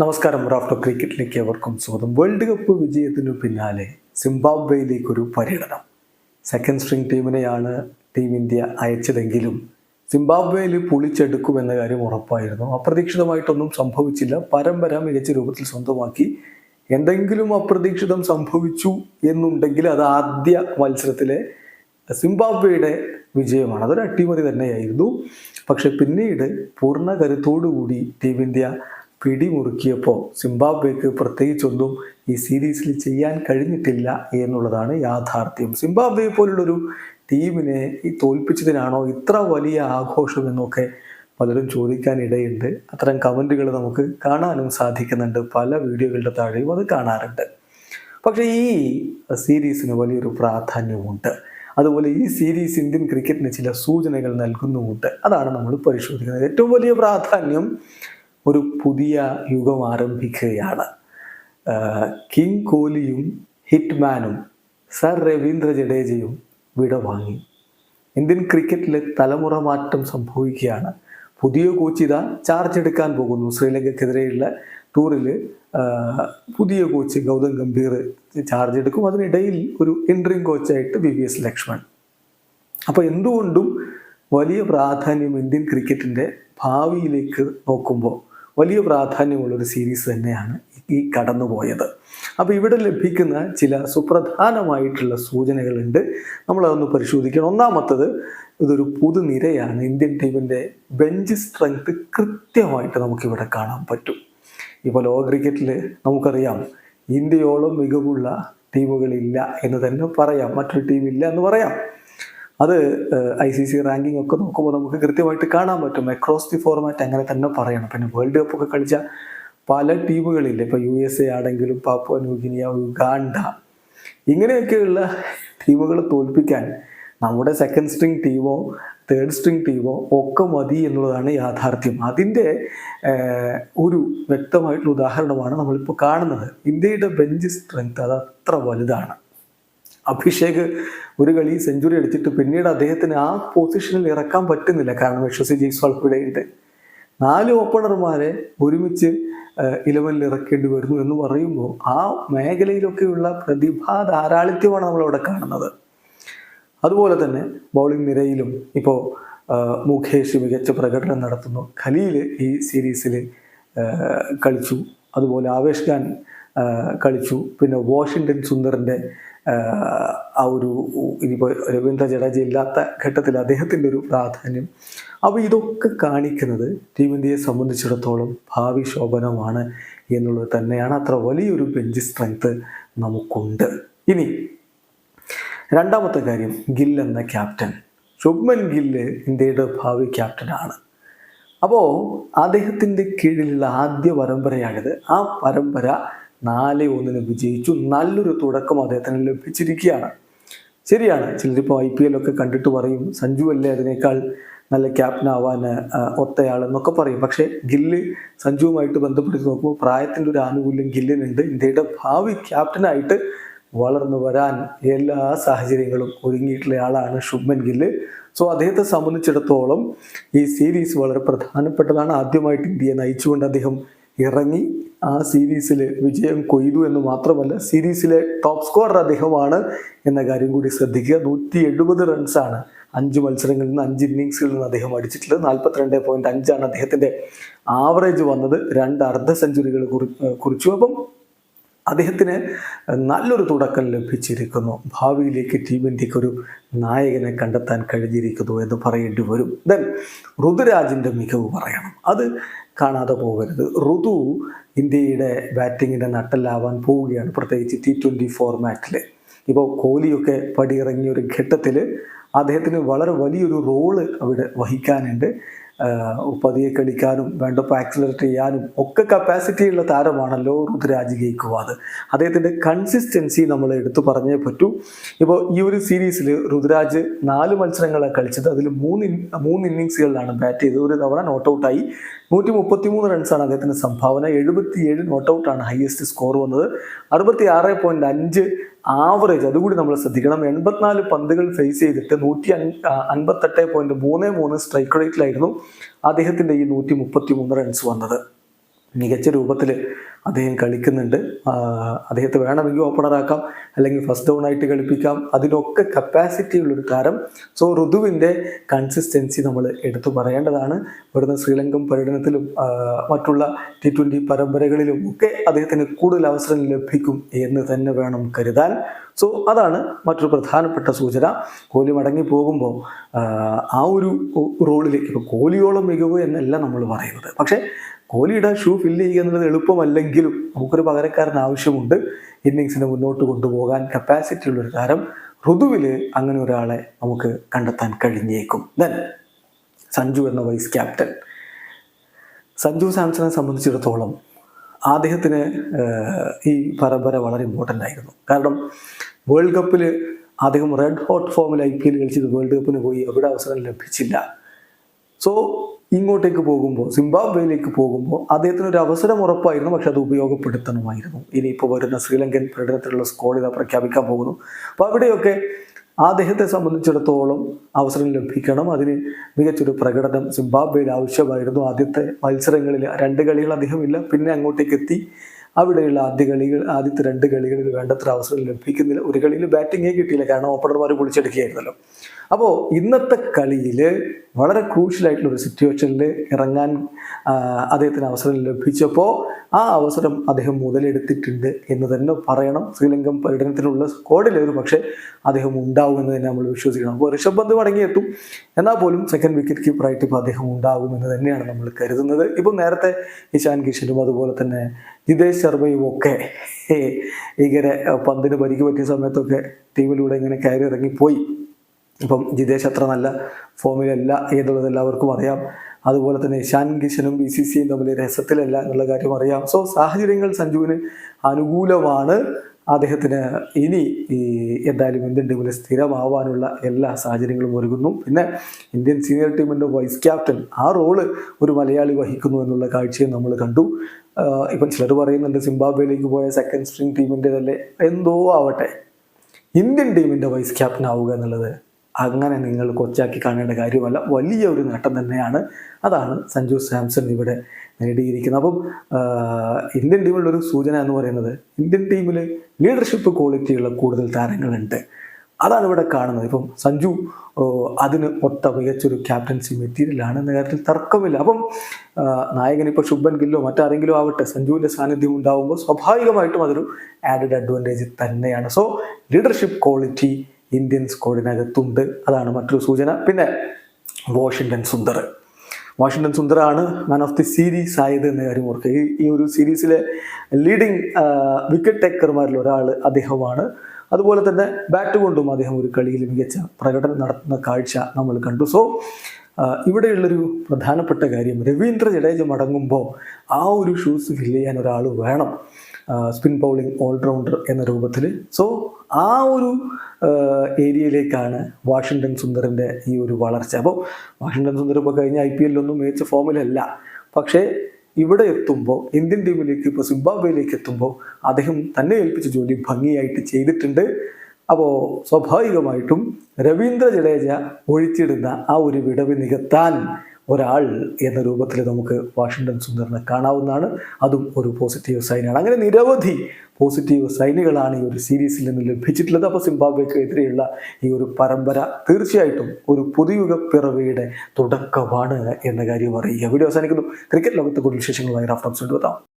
നമസ്കാരം. റാഫ്റ്റോ ക്രിക്കറ്റിലേക്ക് അവർക്കും സ്വാഗതം. വേൾഡ് കപ്പ് വിജയത്തിനു പിന്നാലെ സിംബാബ്വേയിലേക്കൊരു പര്യടനം. സെക്കൻഡ് സ്ട്രിംഗ് ടീമിനെയാണ് ടീം ഇന്ത്യ അയച്ചതെങ്കിലും സിംബാബ്വേയിൽ പൊളിച്ചെടുക്കുമെന്ന കാര്യം ഉറപ്പായിരുന്നു. അപ്രതീക്ഷിതമായിട്ടൊന്നും സംഭവിച്ചില്ല. പരമ്പര മികച്ച രൂപത്തിൽ സ്വന്തമാക്കി എന്തെങ്കിലും അപ്രതീക്ഷിതം സംഭവിച്ചു എന്നുണ്ടെങ്കിൽ അത് ആദ്യ മത്സരത്തിലെ സിംബാബ്വേയുടെ വിജയമാണ്. അതൊരു അട്ടിമറി തന്നെയായിരുന്നു. പക്ഷെ പിന്നീട് പൂർണ കരുത്തോടുകൂടി ടീം ഇന്ത്യ പിടിമുറുക്കിയപ്പോൾ സിംബാബ്വേക്ക് പ്രത്യേകിച്ചൊന്നും ഈ സീരീസിൽ ചെയ്യാൻ കഴിഞ്ഞിട്ടില്ല എന്നുള്ളതാണ് യാഥാർത്ഥ്യം. സിംബാബ്വെ പോലുള്ളൊരു ടീമിനെ ഈ തോൽപ്പിച്ചതിനാണോ ഇത്ര വലിയ ആഘോഷം എന്നൊക്കെ പലരും ചോദിക്കാനിടയുണ്ട്. അത്തരം കമന്റുകൾ നമുക്ക് കാണാനും സാധിക്കുന്നുണ്ട്. പല വീഡിയോകളുടെ താഴെയും അത് കാണാറുണ്ട്. പക്ഷേ ഈ സീരീസിന് വലിയൊരു പ്രാധാന്യമുണ്ട്. അതുപോലെ ഈ സീരീസ് ഇന്ത്യൻ ക്രിക്കറ്റിന് ചില സൂചനകൾ നൽകുന്നുമുണ്ട്. അതാണ് നമ്മൾ പരിശോധിക്കുന്നത്. ഏറ്റവും വലിയ പ്രാധാന്യം ഒരു പുതിയ യുഗം ആരംഭിക്കുകയാണ്. കിങ് കോഹ്ലിയും ഹിറ്റ്മാനും സർ രവീന്ദ്ര ജഡേജയും വിട വാങ്ങി. ഇന്ത്യൻ ക്രിക്കറ്റിലെ തലമുറ മാറ്റം സംഭവിക്കുകയാണ്. പുതിയ കോച്ച് ഇതാ ചാർജ് എടുക്കാൻ പോകുന്നു. ശ്രീലങ്കക്കെതിരെയുള്ള ടൂറിൽ പുതിയ കോച്ച് ഗൗതം ഗംഭീർ ചാർജ് എടുക്കും. അതിനിടയിൽ ഒരു എൻട്രിങ് കോച്ചായിട്ട് വി വി എസ് ലക്ഷ്മൺ. അപ്പോൾ എന്തുകൊണ്ടും വലിയ പ്രാധാന്യം ഇന്ത്യൻ ക്രിക്കറ്റിന്റെ ഭാവിയിലേക്ക് നോക്കുമ്പോൾ വലിയ പ്രാധാന്യമുള്ളൊരു സീരീസ് തന്നെയാണ് ഈ കടന്നുപോയത്. അപ്പോൾ ഇവിടെ ലഭിക്കുന്ന ചില സുപ്രധാനമായിട്ടുള്ള സൂചനകളുണ്ട്. നമ്മളതൊന്ന് പരിശോധിക്കണം. ഒന്നാമത്തത് ഇതൊരു പുതുനിരയാണ്. ഇന്ത്യൻ ടീമിന്റെ ബെഞ്ച് സ്ട്രെങ്ത് കൃത്യമായിട്ട് നമുക്കിവിടെ കാണാൻ പറ്റും. ഇപ്പോൾ ലോക ക്രിക്കറ്റിൽ നമുക്കറിയാം ഇന്ത്യയോളം മികവുള്ള ടീമുകളില്ല എന്ന് തന്നെ പറയാം. മറ്റൊരു ടീമില്ല എന്ന് പറയാം. അത് ഐ സി സി റാങ്കിങ് ഒക്കെ നോക്കുമ്പോൾ നമുക്ക് കൃത്യമായിട്ട് കാണാൻ പറ്റും. അക്രോസ് ദി ഫോർമാറ്റ് അങ്ങനെ തന്നെ പറയണം. പിന്നെ വേൾഡ് കപ്പ് ഒക്കെ കളിച്ച പല ടീമുകളില്ല? ഇപ്പോൾ യു എസ് എ ആണെങ്കിലും പാപ്പ ന്യൂഗിനിയ ഉഗാണ്ട ഇങ്ങനെയൊക്കെയുള്ള ടീമുകൾ തോൽപ്പിക്കാൻ നമ്മുടെ സെക്കൻഡ് സ്ട്രിങ് ടീമോ തേർഡ് സ്ട്രിങ് ടീമോ ഒക്കെ മതി എന്നുള്ളതാണ് യാഥാർത്ഥ്യം. അതിന്റെ ഒരു വ്യക്തമായിട്ടുള്ള ഉദാഹരണമാണ് നമ്മളിപ്പോൾ കാണുന്നത്. ഇന്ത്യയുടെ ബെഞ്ച് സ്ട്രെങ്ത് അത് അത്ര വലുതാണ്. അഭിഷേക് ഒരു കളി സെഞ്ചുറി അടിച്ചിട്ട് പിന്നീട് അദ്ദേഹത്തിന് ആ പൊസിഷനിൽ ഇറക്കാൻ പറ്റുന്നില്ല. കാരണം യശസ്വി ജയ്സ്വാൾ ഇവിടെയുണ്ട് നാല് ഓപ്പണർമാരെ ഒരുമിച്ച് ഇലവനിൽ ഇറക്കേണ്ടി വരുന്നു എന്ന് പറയുമ്പോൾ ആ മേഖലയിലൊക്കെയുള്ള പ്രതിഭാ ധാരാളിത്യമാണ് നമ്മളവിടെ കാണുന്നത്. അതുപോലെ തന്നെ ബൗളിംഗ് നിരയിലും ഇപ്പോൾ മുഖേഷ് മികച്ച പ്രകടനം നടത്തുന്നു. ഖലീൽ ഈ സീരീസിൽ കളിച്ചു. അതുപോലെ ആവേശ് ഖാൻ കളിച്ചു. പിന്നെ വാഷിങ്ടൺ സുന്ദറിന്റെ ആ ഒരു ഇനിയിപ്പോൾ രവീന്ദ്ര ജഡേജ ഇല്ലാത്ത ഘട്ടത്തിൽ അദ്ദേഹത്തിന്റെ ഒരു പ്രാധാന്യം. അപ്പോൾ ഇതൊക്കെ കാണിക്കുന്നത് ടീം ഇന്ത്യയെ സംബന്ധിച്ചിടത്തോളം ഭാവി ശോഭനമാണ് എന്നുള്ളത് തന്നെയാണ്. അത്ര വലിയൊരു ബെഞ്ച് സ്ട്രെങ്ത് നമുക്കുണ്ട്. ഇനി രണ്ടാമത്തെ കാര്യം ഗിൽ എന്ന ക്യാപ്റ്റൻ. ശുഭ്മൻ ഗില്ല് ഇന്ത്യയുടെ ഭാവി ക്യാപ്റ്റനാണ്. അപ്പോൾ അദ്ദേഹത്തിന്റെ കീഴിലുള്ള ആദ്യ പരമ്പരയാണിത്. ആ പരമ്പര നാല് ഒന്നിന് വിജയിച്ചു. നല്ലൊരു തുടക്കം അദ്ദേഹത്തിന് ലഭിച്ചിരിക്കുകയാണ്. ശരിയാണ്. ചിലരിപ്പോൾ ഐ പി എൽ ഒക്കെ കണ്ടിട്ട് പറയും സഞ്ജു അല്ലേ അതിനേക്കാൾ നല്ല ക്യാപ്റ്റനാവാൻ ഒത്തയാളെന്നൊക്കെ പറയും. പക്ഷേ ഗില്ല് സഞ്ജുവുമായിട്ട് ബന്ധപ്പെടുത്തി നോക്കുമ്പോൾ പ്രായത്തിന്റെ ഒരു ആനുകൂല്യം ഗില്ലിനുണ്ട്. ഇന്ത്യയുടെ ഭാവി ക്യാപ്റ്റനായിട്ട് വളർന്നു വരാൻ എല്ലാ സാഹചര്യങ്ങളും ഒരുങ്ങിയിട്ടുള്ള ആളാണ് ശുഭൻ ഗില്ല്. സോ അദ്ദേഹത്തെ സംബന്ധിച്ചിടത്തോളം ഈ സീരീസ് വളരെ പ്രധാനപ്പെട്ടതാണ്. ആദ്യമായിട്ട് ഇന്ത്യയെ നയിച്ചുകൊണ്ട് അദ്ദേഹം ഇറങ്ങി ആ സീരീസിൽ വിജയം കൊയ്തു എന്ന് മാത്രമല്ല സീരീസിലെ ടോപ്പ് സ്കോറർ അദ്ദേഹമാണ് എന്ന കാര്യം കൂടി ശ്രദ്ധിക്കുക. നൂറ്റി എഴുപത് റൺസാണ് അഞ്ച് മത്സരങ്ങളിൽ നിന്ന് അഞ്ച് ഇന്നിങ്സിൽ നിന്ന് അദ്ദേഹം അടിച്ചിട്ടുള്ളത്. നാൽപ്പത്തിരണ്ട് പോയിന്റ് അഞ്ചാണ് അദ്ദേഹത്തിന്റെ ആവറേജ് വന്നത്. രണ്ട് അർദ്ധ സെഞ്ചുറികൾ കുറിച്ചു. അപ്പം അദ്ദേഹത്തിന് നല്ലൊരു തുടക്കം ലഭിച്ചിരിക്കുന്നു. ഭാവിയിലേക്ക് ടീം ഇന്ത്യയ്ക്ക് ഒരു നായകനെ കണ്ടെത്താൻ കഴിഞ്ഞിരിക്കുന്നു എന്ന് പറയേണ്ടി വരും. ദെൻ ഋതുരാജിന്റെ മികവ് പറയണം. അത് കാണാതെ പോകരുത്. ഋതു ഇന്ത്യയുടെ ബാറ്റിങ്ങിന്റെ നട്ടലാവാൻ പോവുകയാണ് പ്രത്യേകിച്ച് ടി ട്വന്റി ഫോർമാറ്റിൽ ഇപ്പോൾ കോഹ്ലിയൊക്കെ പടിയിറങ്ങിയ ഒരു ഘട്ടത്തിൽ അദ്ദേഹത്തിന് വളരെ വലിയൊരു റോൾ അവിടെ വഹിക്കാനുണ്ട്. പതിയെ കളിക്കാനും വേണ്ടപ്പോൾ ആക്സിലറേറ്റ് ചെയ്യാനും ഒക്കെ കപ്പാസിറ്റിയുള്ള താരമാണല്ലോ ഋതുരാജ് ഗെയ്ക്കുവാദ് അദ്ദേഹത്തിന്റെ കൺസിസ്റ്റൻസി നമ്മൾ എടുത്തു പറഞ്ഞേ പറ്റൂ. ഇപ്പോൾ ഈ ഒരു സീരീസിൽ ഋതുരാജ് നാല് മത്സരങ്ങളാണ് കളിച്ചത്. അതിൽ മൂന്ന് മൂന്ന് ഇന്നിങ്സുകളിലാണ് ബാറ്റ് ചെയ്തത്. ഒരു തവണ നോട്ട് ഔട്ടായി നൂറ്റി മുപ്പത്തി മൂന്ന് റൺസാണ് അദ്ദേഹത്തിന്റെ സംഭാവന. എഴുപത്തിയേഴ് നോട്ട് ഔട്ടാണ് ഹയസ്റ്റ് സ്കോർ വന്നത്. അറുപത്തി ആറ് പോയിന്റ് അഞ്ച് ആവറേജ് അതുകൂടി നമ്മൾ ശ്രദ്ധിക്കണം. എൺപത്തിനാല് പന്തുകൾ ഫേസ് ചെയ്തിട്ട് നൂറ്റി അൻപത്തെട്ട് പോയിന്റ് മൂന്ന് മൂന്ന് സ്ട്രൈക്ക് റേറ്റിലായിരുന്നു അദ്ദേഹത്തിന്റെ ഈ നൂറ്റി മുപ്പത്തി മൂന്ന് റൺസ് വന്നത്. മികച്ച രൂപത്തിൽ അദ്ദേഹം കളിക്കുന്നുണ്ട്. അദ്ദേഹത്തെ വേണമെങ്കിൽ ഓപ്പണറാക്കാം അല്ലെങ്കിൽ ഫസ്റ്റ് ഡൗൺ ആയിട്ട് കളിപ്പിക്കാം. അതിനൊക്കെ കപ്പാസിറ്റി ഉള്ളൊരു താരം. സോ ഋതുവിന്റെ കൺസിസ്റ്റൻസി നമ്മൾ എടുത്തു പറയേണ്ടതാണ്. ഇവിടുന്ന് ശ്രീലങ്കൻ പര്യടനത്തിലും മറ്റുള്ള ടി ട്വന്റി പരമ്പരകളിലും ഒക്കെ അദ്ദേഹത്തിന് കൂടുതൽ അവസരം ലഭിക്കും എന്ന് തന്നെ വേണം കരുതാൻ. സോ അതാണ് മറ്റൊരു പ്രധാനപ്പെട്ട സൂചന. കോഹ്ലി മടങ്ങി പോകുമ്പോൾ ആ ഒരു റോളിലേക്ക് ഇപ്പോൾ കോഹ്ലിയോളം മികവ് എന്നല്ല നമ്മൾ പറയുന്നത്. പക്ഷേ കോഹ്ലിയുടെ ഷൂ ഫില്ല് ചെയ്യുക എന്നുള്ളത് എളുപ്പമല്ലെങ്കിലും നമുക്കൊരു പകരക്കാരൻ ആവശ്യമുണ്ട്. ഇന്നിങ്സിനെ മുന്നോട്ട് കൊണ്ടുപോകാൻ കപ്പാസിറ്റി ഉള്ളൊരു താരം ഋതുവിൽ അങ്ങനെ ഒരാളെ നമുക്ക് കണ്ടെത്താൻ കഴിഞ്ഞേക്കും. ദെൻ സഞ്ജു എന്ന വൈസ് ക്യാപ്റ്റൻ സഞ്ജു സാംസണെ സംബന്ധിച്ചിടത്തോളം അദ്ദേഹത്തിന് ഈ പരമ്പര വളരെ ഇമ്പോർട്ടന്റ് ആയിരുന്നു. കാരണം വേൾഡ് കപ്പിൽ അദ്ദേഹം റെഡ് ഹോട്ട് ഫോമിൽ ഐ പി എൽ കളിച്ചത് വേൾഡ് കപ്പിന് പോയി അവിടെ അവസരം ലഭിച്ചില്ല. സോ ഇങ്ങോട്ടേക്ക് പോകുമ്പോൾ സിംബാബ്വേയിലേക്ക് പോകുമ്പോൾ അദ്ദേഹത്തിന് ഒരു അവസരം ഉറപ്പായിരുന്നു പക്ഷെ അത് ഉപയോഗപ്പെടുത്തണമായിരുന്നു. ഇനിയിപ്പോൾ വരുന്ന ശ്രീലങ്കൻ പ്രകടനത്തിലുള്ള സ്കോഡ് ഇതാ പ്രഖ്യാപിക്കാൻ പോകുന്നു. അപ്പോൾ അവിടെയൊക്കെ അദ്ദേഹത്തെ സംബന്ധിച്ചിടത്തോളം അവസരം ലഭിക്കണം. അതിന് മികച്ചൊരു പ്രകടനം സിംബാബ്വേയിൽ ആവശ്യമായിരുന്നു. ആദ്യത്തെ മത്സരങ്ങളിൽ രണ്ട് കളികൾ അദ്ദേഹമില്ല പിന്നെ അങ്ങോട്ടേക്ക് എത്തി. അവിടെയുള്ള ആദ്യ കളികൾ ആദ്യത്തെ രണ്ട് കളികളിൽ വേണ്ടത്ര അവസരം ലഭിക്കുന്നില്ല. ഒരു കളിയിൽ ബാറ്റിങ്ങേ കിട്ടിയില്ല കാരണം ഓപ്പണർമാർ പൊളിച്ചെടുക്കുകയായിരുന്നല്ലോ. അപ്പോൾ ഇന്നത്തെ കളിയിൽ വളരെ ക്രൂഷ്യലായിട്ടുള്ള ഒരു സിറ്റുവേഷനിൽ ഇറങ്ങാൻ അദ്ദേഹത്തിന് അവസരം ലഭിച്ചപ്പോൾ ആ അവസരം അദ്ദേഹം മുതലെടുത്തിട്ടുണ്ട് എന്ന് തന്നെ പറയണം. ശ്രീലങ്കൻ പര്യടനത്തിനുള്ള സ്കോഡിൽ ഒരു പക്ഷേ അദ്ദേഹം ഉണ്ടാവുമെന്ന് തന്നെ നമ്മൾ വിശ്വസിക്കണം. അപ്പോൾ ഋഷഭ് പന്ത് മടങ്ങിയെത്തും. എന്നാൽ പോലും സെക്കൻഡ് വിക്കറ്റ് കീപ്പറായിട്ട് ഇപ്പോൾ അദ്ദേഹം ഉണ്ടാകുമെന്ന് തന്നെയാണ് നമ്മൾ കരുതുന്നത്. ഇപ്പം നേരത്തെ ഇഷാൻ കിഷനും അതുപോലെ തന്നെ ജിതേഷ് ശർമ്മയും ഒക്കെ ഇങ്ങനെ പന്തിന് പരിക്ക് പറ്റിയ സമയത്തൊക്കെ ടീമിലൂടെ ഇങ്ങനെ കയറി ഇറങ്ങിപ്പോയി. ഇപ്പം ജിതേഷ് അത്ര നല്ല ഫോമിലല്ല എന്നുള്ളത് എല്ലാവർക്കും അറിയാം. അതുപോലെ തന്നെ ഇഷാൻ കിഷനും ബി സി സിയും തമ്മിൽ രസത്തിലല്ല എന്നുള്ള കാര്യം അറിയാം. സോ സാഹചര്യങ്ങൾ സഞ്ജുവിന് അനുകൂലമാണ്. അദ്ദേഹത്തിന് ഇനി ഈ എന്തായാലും ഇന്ത്യൻ ടീമിൽ സ്ഥിരമാവാനുള്ള എല്ലാ സാഹചര്യങ്ങളും ഒരുങ്ങുന്നു. പിന്നെ ഇന്ത്യൻ സീനിയർ ടീമിന്റെ വൈസ് ക്യാപ്റ്റൻ ആ റോൾ ഒരു മലയാളി വഹിക്കുന്നു എന്നുള്ള കാഴ്ചയും നമ്മൾ കണ്ടു. ഇപ്പം ചിലർ പറയുന്നുണ്ട് സിംബാബ്വേയിലേക്ക് പോയ സെക്കൻഡ് സ്ട്രിങ് ടീമിന്റെതല്ലേ എന്തോ ആവട്ടെ. ഇന്ത്യൻ ടീമിന്റെ വൈസ് ക്യാപ്റ്റൻ ആവുക എന്നുള്ളത് അങ്ങനെ നിങ്ങൾ കൊച്ചാക്കി കാണേണ്ട കാര്യമല്ല. വലിയ ഒരു നേട്ടം തന്നെയാണ്. അതാണ് സഞ്ജു സാംസൺ ഇവിടെ നേടിയിരിക്കുന്നത്. അപ്പം ഇന്ത്യൻ ടീമിലുള്ള ഒരു സൂചന എന്ന് പറയുന്നത് ഇന്ത്യൻ ടീമിൽ ലീഡർഷിപ്പ് ക്വാളിറ്റിയുള്ള കൂടുതൽ താരങ്ങളുണ്ട്. അതാണ് ഇവിടെ കാണുന്നത്. ഇപ്പം സഞ്ജു അതിന് ഒത്ത മികച്ചൊരു ക്യാപ്റ്റൻസി മെറ്റീരിയലാണ് എന്ന കാര്യത്തിൽ തർക്കമില്ല. അപ്പം നായകൻ ഇപ്പോൾ ശുഭൻ ഗില്ലോ മറ്റാരെങ്കിലും ആവട്ടെ സഞ്ജുവിന്റെ സാന്നിധ്യം ഉണ്ടാകുമ്പോൾ സ്വാഭാവികമായിട്ടും അതൊരു ആഡഡ് അഡ്വാന്റേജ് തന്നെയാണ്. സോ ലീഡർഷിപ്പ് ക്വാളിറ്റി ഇന്ത്യൻ സ്ക്വാഡിനകത്തുണ്ട് അതാണ് മറ്റൊരു സൂചന. പിന്നെ വാഷിങ്ടൺ സുന്ദർ വാഷിങ്ടൺ സുന്ദറാണ് മാൻ ഓഫ് ദി സീരീസ് ആയത് എന്ന കാര്യം ഓർക്കുക. ഈ ഈ ഒരു സീരീസിലെ ലീഡിങ് വിക്കറ്റ് ടേക്കർമാരിൽ ഒരാൾ അദ്ദേഹമാണ് അതുപോലെ തന്നെ ബാറ്റ് കൊണ്ടും അദ്ദേഹം ഒരു കളിയിൽ മികച്ച പ്രകടനം നടത്തുന്ന കാഴ്ച നമ്മൾ കണ്ടു. സോ ഇവിടെയുള്ളൊരു പ്രധാനപ്പെട്ട കാര്യം രവീന്ദ്ര ജഡേജ മടങ്ങുമ്പോൾ ആ ഒരു ഷൂസ് ഫില്ല് ചെയ്യാൻ ഒരാൾ വേണം. സ്പിൻ ബൗളിംഗ് ഓൾറൗണ്ടർ എന്ന രൂപത്തിൽ. സോ ആ ഒരു ഏരിയയിലേക്കാണ് വാഷിങ്ടൺ സുന്ദറിന്റെ ഈ ഒരു വളർച്ച. അപ്പോൾ വാഷിങ്ടൺ സുന്ദർ ഇപ്പോൾ കഴിഞ്ഞ ഐ പി എല്ലൊന്നും മികച്ച ഫോമിലല്ല പക്ഷേ ഇവിടെ എത്തുമ്പോൾ ഇന്ത്യൻ ടീമിലേക്ക് ഇപ്പോൾ സിംബാബ്വേയിലേക്ക് എത്തുമ്പോൾ അദ്ദേഹം തന്നെ ഏൽപ്പിച്ച ജോലി ഭംഗിയായിട്ട് ചെയ്തിട്ടുണ്ട്. അപ്പോൾ സ്വാഭാവികമായിട്ടും രവീന്ദ്ര ജഡേജ ഒഴിച്ചിടുന്ന ആ ഒരു വിടവ് നികത്താൻ ഒരാൾ എന്ന രൂപത്തിൽ നമുക്ക് വാഷിങ്ടൺ സുന്ദറിനെ കാണാവുന്നതാണ്. അതും ഒരു പോസിറ്റീവ് സൈനാണ് അങ്ങനെ നിരവധി പോസിറ്റീവ് സൈനുകളാണ് ഈ ഒരു സീരീസിൽ നിന്ന് ലഭിച്ചിട്ടുള്ളത്. അപ്പോൾ സിംബാബ്വേക്ക് എതിരെയുള്ള ഈ ഒരു പരമ്പര തീർച്ചയായിട്ടും ഒരു പുതുയുഗ പിറവിയുടെ തുടക്കമാണ് എന്ന കാര്യം അറിയുക. വീഡിയോ അവസാനിക്കുന്നു. ക്രിക്കറ്റ് ലോകത്തെ കൂടുതൽ വിശേഷങ്ങളുമായി റഫറൻസ് കൊണ്ടുവരാം